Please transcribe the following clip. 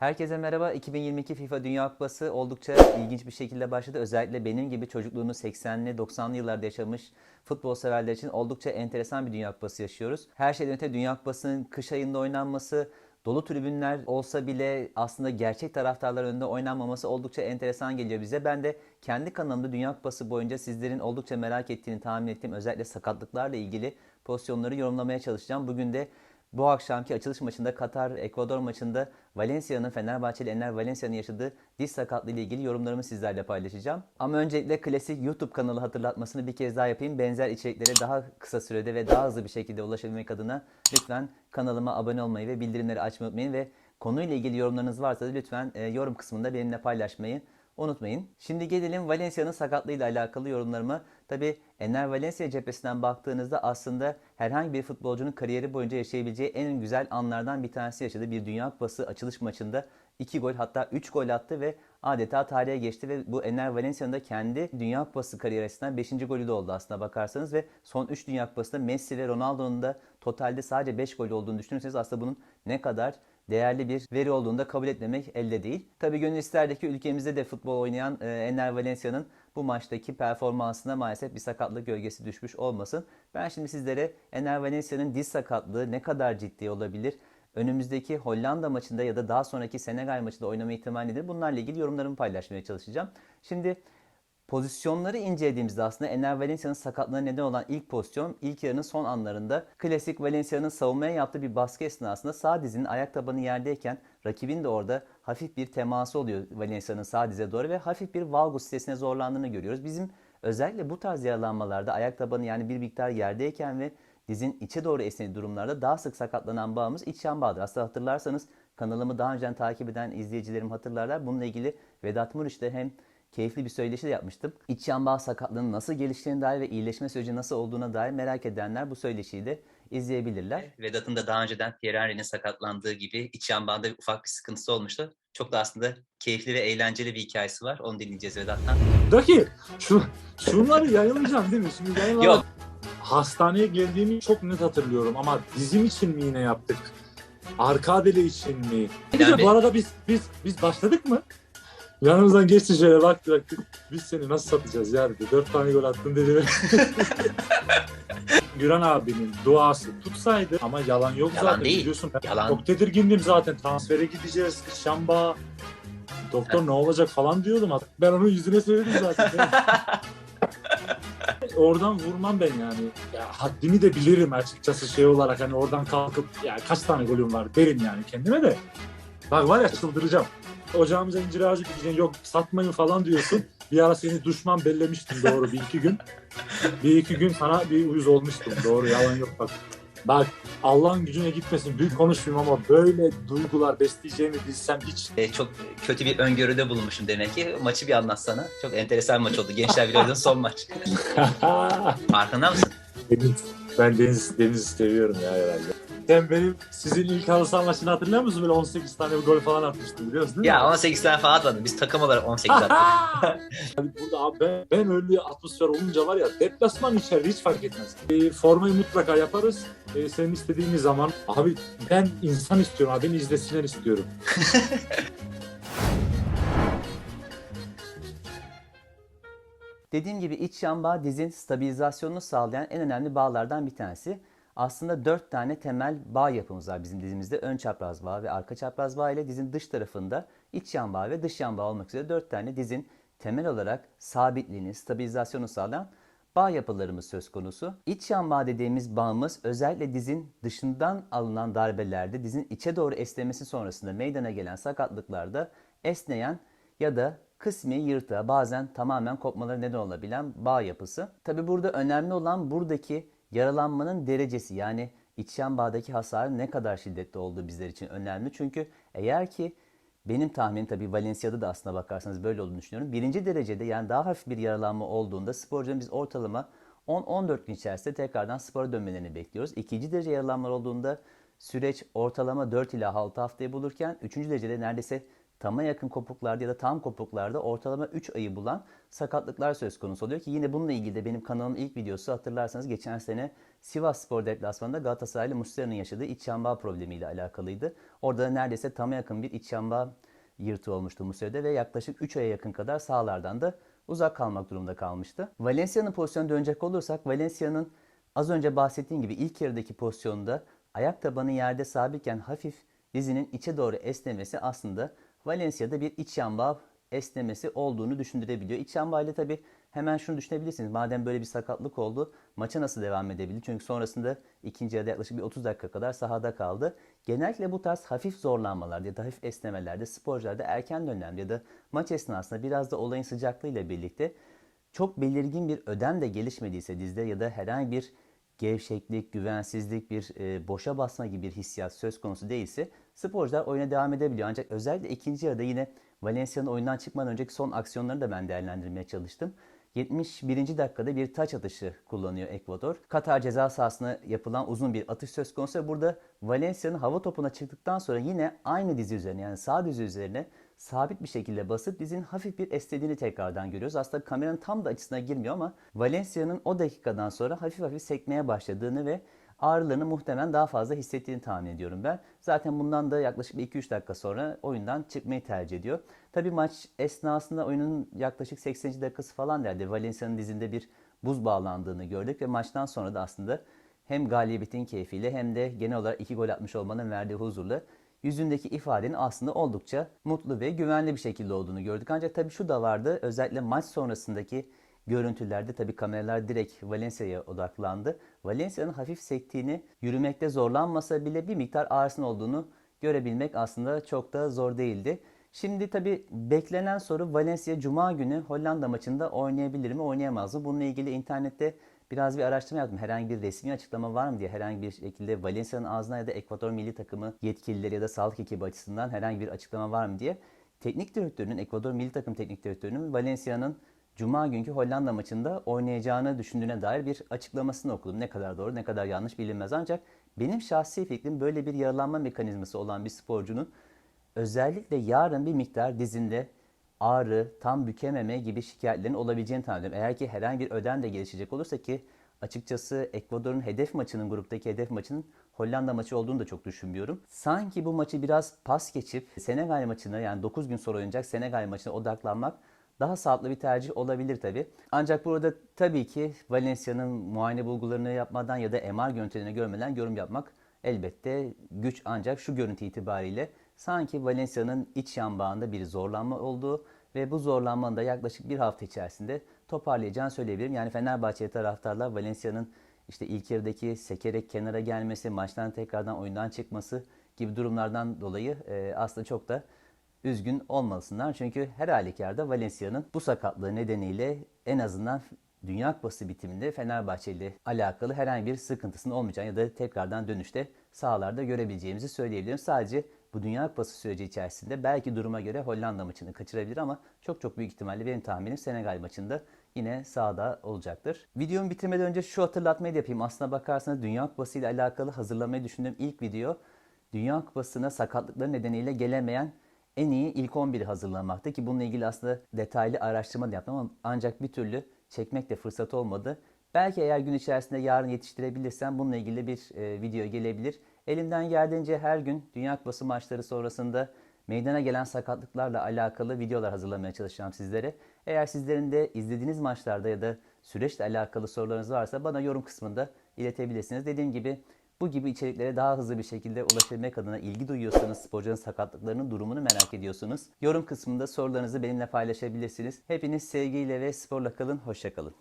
Herkese merhaba. 2022 FIFA Dünya Kupası oldukça ilginç bir şekilde başladı. Özellikle benim gibi çocukluğunu 80'li 90'lı yıllarda yaşamış futbol severler için oldukça enteresan bir Dünya Kupası yaşıyoruz. Her şeyden öte Dünya Kupası'nın kış ayında oynanması, dolu tribünler olsa bile aslında gerçek taraftarlar önünde oynanmaması oldukça enteresan geliyor bize. Ben de kendi kanalımda Dünya Kupası boyunca sizlerin oldukça merak ettiğini tahmin ettiğim özellikle sakatlıklarla ilgili pozisyonları yorumlamaya çalışacağım. Bugün de bu akşamki açılış maçında Katar Ekvador maçında Valencia'nın Fenerbahçeli Enner Valencia'nın yaşadığı diz sakatlığı ile ilgili yorumlarımı sizlerle paylaşacağım. Ama öncelikle klasik YouTube kanalı hatırlatmasını bir kez daha yapayım. Benzer içeriklere daha kısa sürede ve daha hızlı bir şekilde ulaşabilmek adına lütfen kanalıma abone olmayı ve bildirimleri açmayı unutmayın ve konuyla ilgili yorumlarınız varsa da lütfen e, yorum kısmında benimle paylaşmayı unutmayın. Şimdi gelelim Valencia'nın sakatlığıyla alakalı yorumlarıma. Tabi Enner Valencia cephesinden baktığınızda aslında herhangi bir futbolcunun kariyeri boyunca yaşayabileceği en güzel anlardan bir tanesi yaşadı. Bir Dünya Kupası açılış maçında 2 gol hatta 3 gol attı ve adeta tarihe geçti ve bu Enner Valencia'nın da kendi Dünya Kupası kariyerisinden 5. golü de oldu aslında bakarsanız ve son 3 Dünya Kupası'nda Messi ve Ronaldo'nun da totalde sadece 5 gol olduğunu düşünürseniz aslında bunun ne kadar değerli bir veri olduğunu da kabul etmemek elde değil. Tabi gönül isterdi ki ülkemizde de futbol oynayan e, Enner Valencia'nın bu maçtaki performansına maalesef bir sakatlık gölgesi düşmüş olmasın. Ben şimdi sizlere Enner Valencia'nın diz sakatlığı ne kadar ciddi olabilir? Önümüzdeki Hollanda maçında ya da daha sonraki Senegal maçında oynama ihtimali nedir? Bunlarla ilgili yorumlarımı paylaşmaya çalışacağım. Şimdi Pozisyonları incelediğimizde aslında Enner Valencia'nın sakatlığına neden olan ilk pozisyon ilk yarının son anlarında klasik Valencia'nın savunmaya yaptığı bir baskı esnasında sağ dizinin ayak tabanı yerdeyken rakibin de orada hafif bir teması oluyor Valencia'nın sağ dize doğru ve hafif bir valgus sitesine zorlandığını görüyoruz. Bizim özellikle bu tarz yaralanmalarda ayak tabanı yani bir miktar yerdeyken ve dizin içe doğru esnediği durumlarda daha sık sakatlanan bağımız iç yan bağdır. Aslında hatırlarsanız kanalımı daha önceden takip eden izleyicilerim hatırlarlar. Bununla ilgili Vedat Muriç'te hem keyifli bir söyleşi de yapmıştım. İç yan bağ sakatlığının nasıl geliştiğine dair ve iyileşme süreci nasıl olduğuna dair merak edenler bu söyleşiyi de izleyebilirler. Vedat'ın da daha önceden Pierre Henry'nin sakatlandığı gibi iç yan bağında ufak bir sıkıntısı olmuştu. Çok da aslında keyifli ve eğlenceli bir hikayesi var. Onu dinleyeceğiz Vedat'tan. Daki şu şunları yayınlayacağım değil mi? Şimdi yayınlamak Yok. hastaneye geldiğimi çok net hatırlıyorum ama dizim için mi yine yaptık? Arkadeli için mi? Yani- bu arada biz biz biz başladık mı? Yanımızdan geçti şöyle baktı baktı. Biz seni nasıl satacağız ya dedi. Dört tane gol attın dedi. Güran abinin duası tutsaydı ama yalan yok Yalan zaten. değil. Biliyorsun ben Yalan. çok tedirgindim zaten. Transfere gideceğiz. Şamba. Doktor ne olacak falan diyordum. Ben onun yüzüne söyledim zaten. oradan vurmam ben yani. Ya haddimi de bilirim açıkçası şey olarak hani oradan kalkıp ya kaç tane golüm var derim yani kendime de. Bak var ya çıldıracağım. Ocağımıza incir ağacı dikeceksin yok satmayın falan diyorsun. Bir ara seni düşman bellemiştim doğru bir iki gün. Bir iki gün sana bir uyuz olmuştum doğru yalan yok bak. Bak Allah'ın gücüne gitmesin büyük konuşmayayım ama böyle duygular besleyeceğimi bilsem hiç E, çok kötü bir öngörüde bulunmuşum demek ki. Maçı bir anlatsana. Çok enteresan maç oldu. Gençler Birliği'nin son maç. Farkında mısın? Ben Deniz, Deniz'i seviyorum ya herhalde. Sen benim sizin ilk halı saha maçını hatırlıyor musun? Böyle 18 tane bir gol falan atmıştım biliyorsun değil mi? Ya 18 tane falan atmadın. Biz takım olarak 18 attık. Yani burada abi ben, ben öyle bir atmosfer olunca var ya deplasman içeride hiç fark etmez. E, formayı mutlaka yaparız. E, senin istediğin zaman. Abi ben insan istiyorum abi. Beni izlesinler istiyorum. Dediğim gibi iç yan bağ dizin stabilizasyonunu sağlayan en önemli bağlardan bir tanesi. Aslında dört tane temel bağ yapımız var bizim dizimizde. Ön çapraz bağ ve arka çapraz bağ ile dizin dış tarafında iç yan bağ ve dış yan bağ olmak üzere dört tane dizin temel olarak sabitliğini, stabilizasyonu sağlayan bağ yapılarımız söz konusu. İç yan bağ dediğimiz bağımız özellikle dizin dışından alınan darbelerde dizin içe doğru esnemesi sonrasında meydana gelen sakatlıklarda esneyen ya da kısmi yırtığa bazen tamamen kopmaları neden olabilen bağ yapısı. Tabi burada önemli olan buradaki yaralanmanın derecesi yani iç yan bağdaki hasarın ne kadar şiddetli olduğu bizler için önemli. Çünkü eğer ki benim tahminim tabi Valencia'da da aslına bakarsanız böyle olduğunu düşünüyorum. Birinci derecede yani daha hafif bir yaralanma olduğunda sporcuların biz ortalama 10-14 gün içerisinde tekrardan spora dönmelerini bekliyoruz. İkinci derece yaralanmalar olduğunda süreç ortalama 4 ila 6 haftayı bulurken üçüncü derecede neredeyse tama yakın kopuklarda ya da tam kopuklarda ortalama 3 ayı bulan sakatlıklar söz konusu oluyor ki yine bununla ilgili de benim kanalımın ilk videosu hatırlarsanız geçen sene Sivas Spor deplasmanında Galatasaraylı Muslera'nın yaşadığı iç yanbağı problemiyle alakalıydı. Orada da neredeyse tama yakın bir iç yanbağı yırtığı olmuştu Muslera'da ve yaklaşık 3 aya yakın kadar sahalardan da uzak kalmak durumunda kalmıştı. Valencia'nın pozisyonuna dönecek olursak Valencia'nın az önce bahsettiğim gibi ilk yarıdaki pozisyonda ayak tabanı yerde sabitken hafif dizinin içe doğru esnemesi aslında Valencia'da bir iç yanbağı esnemesi olduğunu düşündürebiliyor. İç yanbağıyla tabi hemen şunu düşünebilirsiniz. Madem böyle bir sakatlık oldu maça nasıl devam edebilir? Çünkü sonrasında ikinci yarıda yaklaşık bir 30 dakika kadar sahada kaldı. Genellikle bu tarz hafif zorlanmalarda ya da hafif esnemelerde sporcularda erken dönemde ya da maç esnasında biraz da olayın sıcaklığıyla birlikte çok belirgin bir ödem de gelişmediyse dizde ya da herhangi bir gevşeklik, güvensizlik, bir e, boşa basma gibi bir hissiyat söz konusu değilse sporcular oyuna devam edebiliyor. Ancak özellikle ikinci yarıda yine Valencia'nın oyundan çıkmadan önceki son aksiyonlarını da ben değerlendirmeye çalıştım. 71. dakikada bir taç atışı kullanıyor Ekvador. Katar ceza sahasına yapılan uzun bir atış söz konusu ve burada Valencia'nın hava topuna çıktıktan sonra yine aynı dizi üzerine yani sağ dizi üzerine sabit bir şekilde basıp dizinin hafif bir esnediğini tekrardan görüyoruz. Aslında kameranın tam da açısına girmiyor ama Valencia'nın o dakikadan sonra hafif hafif sekmeye başladığını ve ağrılarını muhtemelen daha fazla hissettiğini tahmin ediyorum ben. Zaten bundan da yaklaşık 2-3 dakika sonra oyundan çıkmayı tercih ediyor. Tabii maç esnasında oyunun yaklaşık 80. dakikası falan derdi. Valencia'nın dizinde bir buz bağlandığını gördük ve maçtan sonra da aslında hem galibiyetin keyfiyle hem de genel olarak iki gol atmış olmanın verdiği huzurla yüzündeki ifadenin aslında oldukça mutlu ve güvenli bir şekilde olduğunu gördük. Ancak tabii şu da vardı. Özellikle maç sonrasındaki görüntülerde tabii kameralar direkt Valencia'ya odaklandı. Valencia'nın hafif sektiğini, yürümekte zorlanmasa bile bir miktar ağrısının olduğunu görebilmek aslında çok da zor değildi. Şimdi tabii beklenen soru Valencia Cuma günü Hollanda maçında oynayabilir mi, oynayamaz mı? Bununla ilgili internette biraz bir araştırma yaptım. Herhangi bir resmi açıklama var mı diye herhangi bir şekilde Valencia'nın ağzına ya da Ekvador milli takımı yetkilileri ya da sağlık ekibi açısından herhangi bir açıklama var mı diye. Teknik direktörünün, Ekvador milli takım teknik direktörünün Valencia'nın Cuma günkü Hollanda maçında oynayacağını düşündüğüne dair bir açıklamasını okudum. Ne kadar doğru ne kadar yanlış bilinmez ancak benim şahsi fikrim böyle bir yaralanma mekanizması olan bir sporcunun özellikle yarın bir miktar dizinde ağrı, tam bükememe gibi şikayetlerin olabileceğini tahmin ediyorum. Eğer ki herhangi bir ödem de gelişecek olursa ki açıkçası Ekvador'un hedef maçının gruptaki hedef maçının Hollanda maçı olduğunu da çok düşünmüyorum. Sanki bu maçı biraz pas geçip Senegal maçına yani 9 gün sonra oynayacak Senegal maçına odaklanmak daha sağlıklı bir tercih olabilir tabi. Ancak burada tabii ki Valencia'nın muayene bulgularını yapmadan ya da MR görüntülerini görmeden yorum yapmak elbette güç ancak şu görüntü itibariyle sanki Valencia'nın iç yanbağında bir zorlanma olduğu ve bu zorlanmanın da yaklaşık bir hafta içerisinde toparlayacağını söyleyebilirim. Yani Fenerbahçe taraftarlar Valencia'nın işte ilk yarıdaki sekerek kenara gelmesi, maçtan tekrardan oyundan çıkması gibi durumlardan dolayı e, aslında çok da üzgün olmalısınlar. Çünkü her halükarda Valencia'nın bu sakatlığı nedeniyle en azından Dünya Kupası bitiminde Fenerbahçe ile alakalı herhangi bir sıkıntısının olmayacağını ya da tekrardan dönüşte sahalarda görebileceğimizi söyleyebilirim. Sadece bu Dünya Kupası süreci içerisinde belki duruma göre Hollanda maçını kaçırabilir ama çok çok büyük ihtimalle benim tahminim Senegal maçında yine sahada olacaktır. Videomu bitirmeden önce şu hatırlatmayı da yapayım. Aslına bakarsanız Dünya Kupası ile alakalı hazırlamayı düşündüğüm ilk video Dünya Kupası'na sakatlıkları nedeniyle gelemeyen en iyi ilk 11'i hazırlamaktı ki bununla ilgili aslında detaylı araştırma da yaptım ama ancak bir türlü çekmek de fırsat olmadı. Belki eğer gün içerisinde yarın yetiştirebilirsem bununla ilgili bir e, video gelebilir. Elimden geldiğince her gün Dünya Kupası maçları sonrasında meydana gelen sakatlıklarla alakalı videolar hazırlamaya çalışacağım sizlere. Eğer sizlerin de izlediğiniz maçlarda ya da süreçle alakalı sorularınız varsa bana yorum kısmında iletebilirsiniz. Dediğim gibi bu gibi içeriklere daha hızlı bir şekilde ulaşabilmek adına ilgi duyuyorsanız, sporcuların sakatlıklarının durumunu merak ediyorsunuz. Yorum kısmında sorularınızı benimle paylaşabilirsiniz. Hepiniz sevgiyle ve sporla kalın, hoşçakalın.